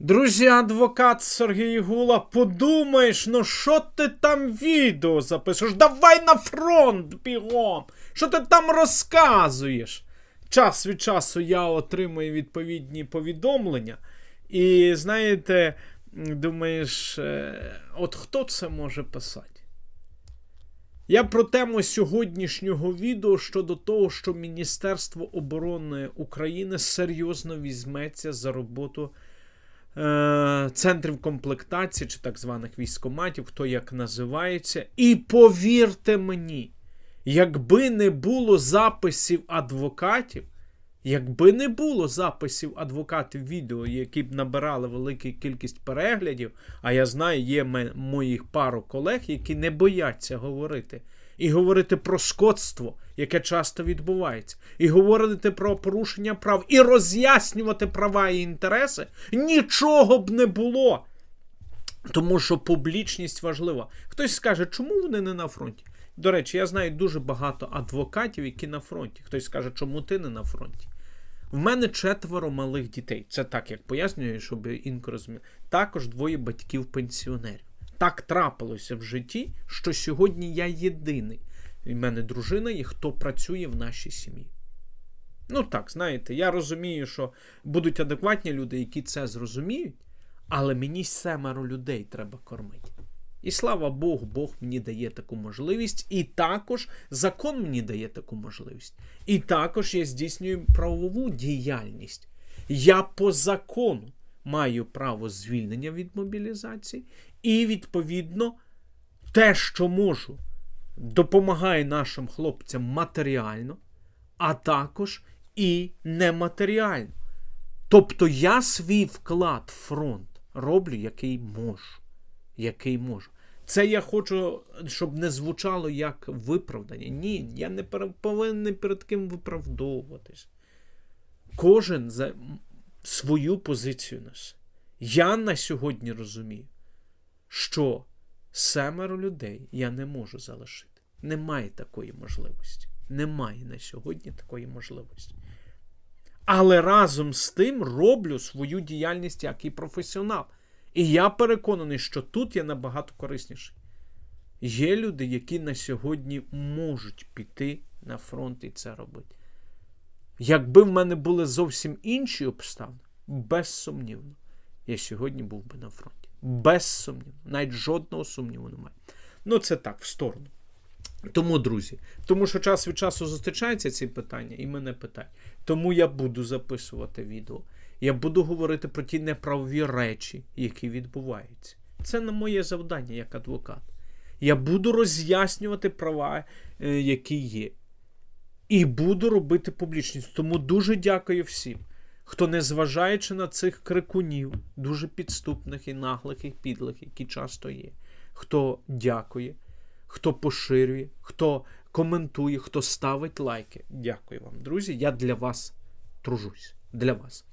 Друзі, адвокат Сергій Гула, подумаєш, ну що ти там відео записуєш? Давай на фронт бігом! Що ти там розказуєш? Час від часу я отримую відповідні повідомлення. І знаєте, думаєш, е, от хто це може писати? Я про тему сьогоднішнього відео щодо того, що Міністерство оборони України серйозно візьметься за роботу центрів комплектації чи так званих військоматів, хто як називається. І повірте мені, якби не було записів адвокатів, якби не було записів адвокатів відео, які б набирали велику кількість переглядів, а я знаю, є моїх пару колег, які не бояться говорити. І говорити про скотство, яке часто відбувається, і говорити про порушення прав, і роз'яснювати права і інтереси, нічого б не було. Тому що публічність важлива. Хтось скаже, чому вони не на фронті? До речі, я знаю дуже багато адвокатів, які на фронті. Хтось скаже, чому ти не на фронті? В мене четверо малих дітей. Це так, як пояснюю, щоб інко розумів. Також двоє батьків-пенсіонерів. Так трапилося в житті, що сьогодні я єдиний. І в мене дружина є, хто працює в нашій сім'ї. Ну так, знаєте, я розумію, що будуть адекватні люди, які це зрозуміють, але мені семеро людей треба кормити. І слава Богу, Бог мені дає таку можливість, і також закон мені дає таку можливість. І також я здійснюю правову діяльність. Я по закону маю право звільнення від мобілізації, і, відповідно, те, що можу, допомагаю нашим хлопцям матеріально, а також і нематеріально. Тобто я свій вклад в фронт роблю, який можу. Який можу. Це я хочу, щоб не звучало як виправдання. Ні, я не повинен перед ким виправдовуватись. Кожен за свою позицію несе. Я на сьогодні розумію, що семеро людей я не можу залишити. Немає такої можливості. Немає на сьогодні такої можливості. Але разом з тим роблю свою діяльність як і професіонал. І я переконаний, що тут я набагато корисніший. Є люди, які на сьогодні можуть піти на фронт і це робити. Якби в мене були зовсім інші обставини, безсумнівно, я сьогодні був би на фронті. Безсумнівно. Навіть жодного сумніву немає. Ну, це так, в сторону. Тому, друзі, тому що час від часу зустрічаються ці питання і мене питають. Тому я буду записувати відео. Я буду говорити про ті неправові речі, які відбуваються. Це не моє завдання як адвокат. Я буду роз'яснювати права, е, які є. І буду робити публічність. Тому дуже дякую всім, хто, незважаючи на цих крикунів, дуже підступних і наглих і підлих, які часто є, хто дякує, хто поширює, хто коментує, хто ставить лайки. Дякую вам, друзі. Я для вас тружусь. Для вас.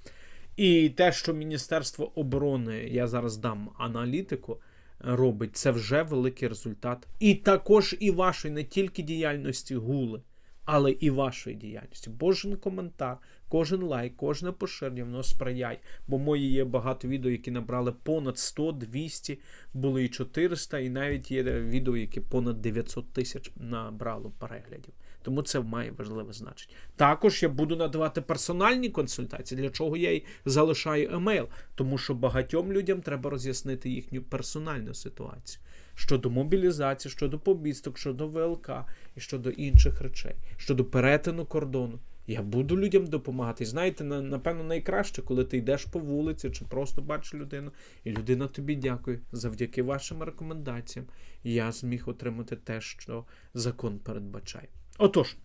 І те, що Міністерство оборони, я зараз дам аналітику, робить, це вже великий результат. І також і вашої, не тільки діяльності гули, але і вашої діяльності. Кожен коментар, кожен лайк, кожне поширення, воно сприяє. Бо мої є багато відео, які набрали понад 100, 200, були і 400, і навіть є відео, які понад 900 тисяч набрало переглядів. Тому це має важливе значення. Також я буду надавати персональні консультації, для чого я й залишаю емейл, тому що багатьом людям треба роз'яснити їхню персональну ситуацію щодо мобілізації, щодо побісток, щодо ВЛК і щодо інших речей, щодо перетину кордону. Я буду людям допомагати. І знаєте, напевно, найкраще, коли ти йдеш по вулиці чи просто бачиш людину, і людина тобі дякує. Завдяки вашим рекомендаціям я зміг отримати те, що закон передбачає. Отож,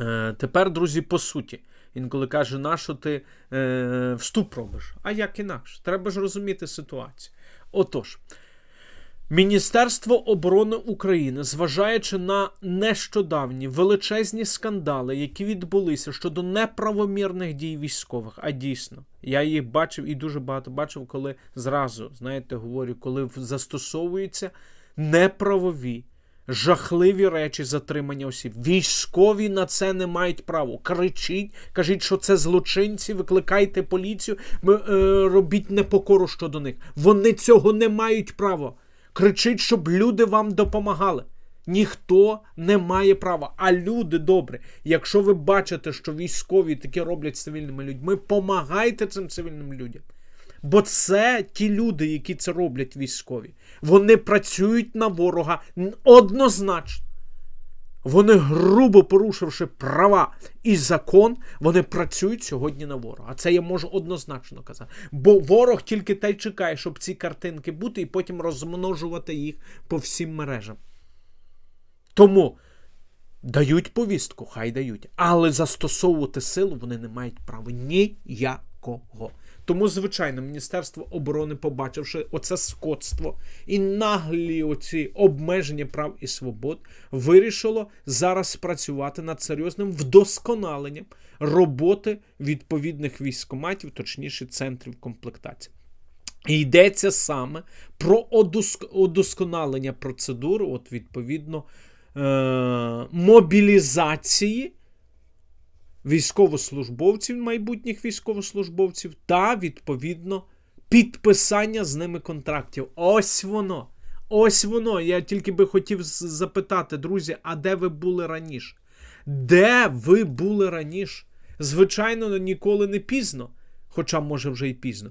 е, тепер, друзі, по суті. Інколи каже, нащо ти е, вступ робиш? А як інакше? Треба ж розуміти ситуацію. Отож, Міністерство оборони України, зважаючи на нещодавні величезні скандали, які відбулися щодо неправомірних дій військових, а дійсно, я їх бачив і дуже багато бачив, коли зразу, знаєте, говорю, коли застосовуються неправові Жахливі речі затримання осіб. Військові на це не мають права. Кричіть, кажіть, що це злочинці, викликайте поліцію, е, робіть непокору щодо них. Вони цього не мають права. Кричіть, щоб люди вам допомагали. Ніхто не має права. А люди добре, якщо ви бачите, що військові таке роблять з цивільними людьми, помагайте цим цивільним людям. Бо це ті люди, які це роблять військові. Вони працюють на ворога однозначно. Вони, грубо порушивши права і закон, вони працюють сьогодні на ворога. А це я можу однозначно казати. Бо ворог тільки те й чекає, щоб ці картинки бути, і потім розмножувати їх по всім мережам. Тому дають повістку, хай дають. Але застосовувати силу вони не мають права ніякого. Тому, звичайно, Міністерство оборони, побачивши оце скотство і наглі оці обмеження прав і свобод, вирішило зараз працювати над серйозним вдосконаленням роботи відповідних військоматів, точніше центрів комплектації. Йдеться саме про удосконалення процедури, от відповідно е- мобілізації військовослужбовців, майбутніх військовослужбовців, та відповідно підписання з ними контрактів. Ось воно. Ось воно. Я тільки би хотів запитати, друзі, а де ви були раніше? Де ви були раніше? Звичайно, ніколи не пізно, хоча може вже й пізно.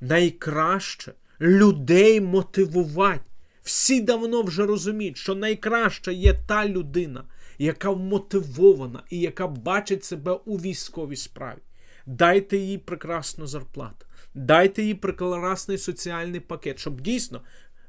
Найкраще людей мотивувати. Всі давно вже розуміють, що найкраща є та людина, яка вмотивована і яка бачить себе у військовій справі. Дайте їй прекрасну зарплату, дайте їй прекрасний соціальний пакет, щоб дійсно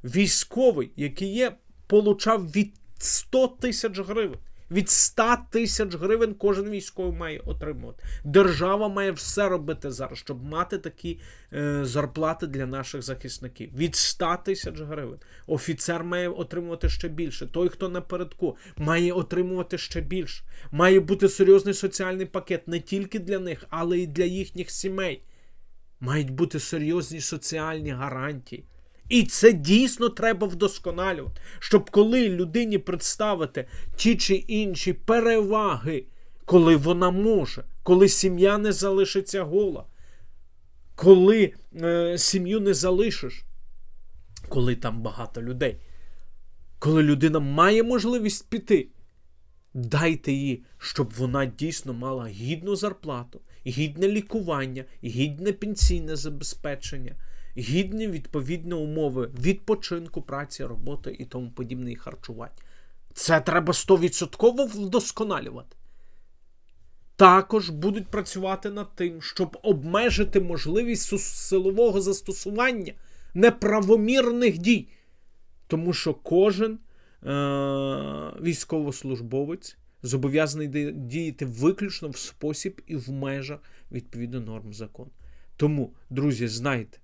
військовий, який є, получав від 100 тисяч гривень. Від 100 тисяч гривень кожен військовий має отримувати. Держава має все робити зараз, щоб мати такі е, зарплати для наших захисників. Від 100 тисяч гривень. Офіцер має отримувати ще більше. Той, хто напередку, має отримувати ще більше. Має бути серйозний соціальний пакет не тільки для них, але й для їхніх сімей. Мають бути серйозні соціальні гарантії. І це дійсно треба вдосконалювати, щоб коли людині представити ті чи інші переваги, коли вона може, коли сім'я не залишиться гола, коли е, сім'ю не залишиш, коли там багато людей, коли людина має можливість піти, дайте їй, щоб вона дійсно мала гідну зарплату, гідне лікування, гідне пенсійне забезпечення, гідні відповідні умови відпочинку, праці, роботи і тому подібне і харчування. Це треба 100% вдосконалювати. Також будуть працювати над тим, щоб обмежити можливість силового застосування неправомірних дій. Тому що кожен е- військовослужбовець зобов'язаний діяти виключно в спосіб і в межах відповідно норм закону. Тому, друзі, знайте,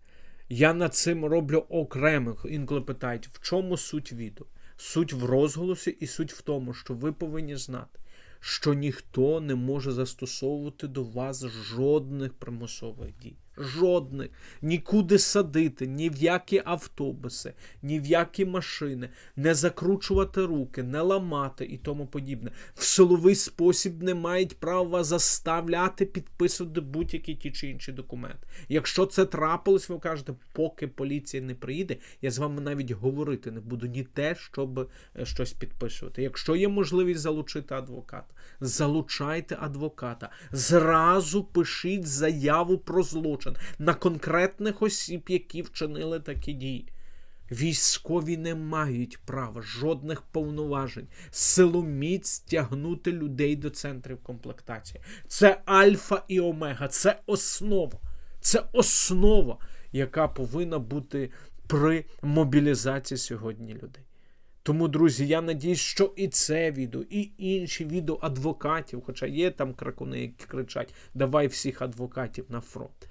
я над цим роблю окремих. Інколи питають, в чому суть відео? Суть в розголосі і суть в тому, що ви повинні знати, що ніхто не може застосовувати до вас жодних примусових дій. Жодних. Нікуди садити, ні в які автобуси, ні в які машини, не закручувати руки, не ламати і тому подібне. В силовий спосіб не мають права заставляти підписувати будь-які ті чи інші документи. Якщо це трапилось, ви кажете, поки поліція не приїде, я з вами навіть говорити не буду ні те, щоб е, щось підписувати. Якщо є можливість залучити адвоката, залучайте адвоката. Зразу пишіть заяву про злочин на конкретних осіб, які вчинили такі дії. Військові не мають права жодних повноважень силоміць тягнути людей до центрів комплектації. Це альфа і омега, це основа. Це основа, яка повинна бути при мобілізації сьогодні людей. Тому, друзі, я надіюсь, що і це відео, і інші відео адвокатів, хоча є там кракуни, які кричать: давай всіх адвокатів на фронт.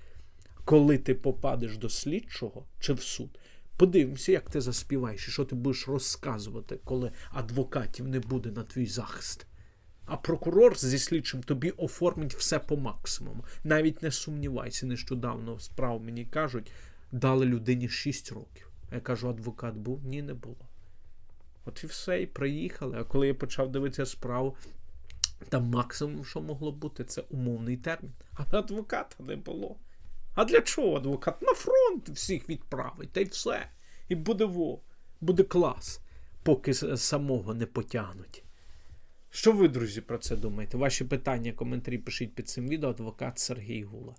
Коли ти попадеш до слідчого чи в суд, подивимося, як ти заспіваєш, і що ти будеш розказувати, коли адвокатів не буде на твій захист. А прокурор зі слідчим тобі оформить все по максимуму. Навіть не сумнівайся, нещодавно справу мені кажуть, дали людині 6 років. Я кажу, адвокат був? Ні, не було. От і все, і приїхали. А коли я почав дивитися справу, там максимум, що могло бути, це умовний термін. А адвоката не було. А для чого адвокат? На фронт всіх відправить, та й все. І буде во, буде клас, поки самого не потягнуть. Що ви, друзі, про це думаєте? Ваші питання, коментарі пишіть під цим відео. Адвокат Сергій Гула.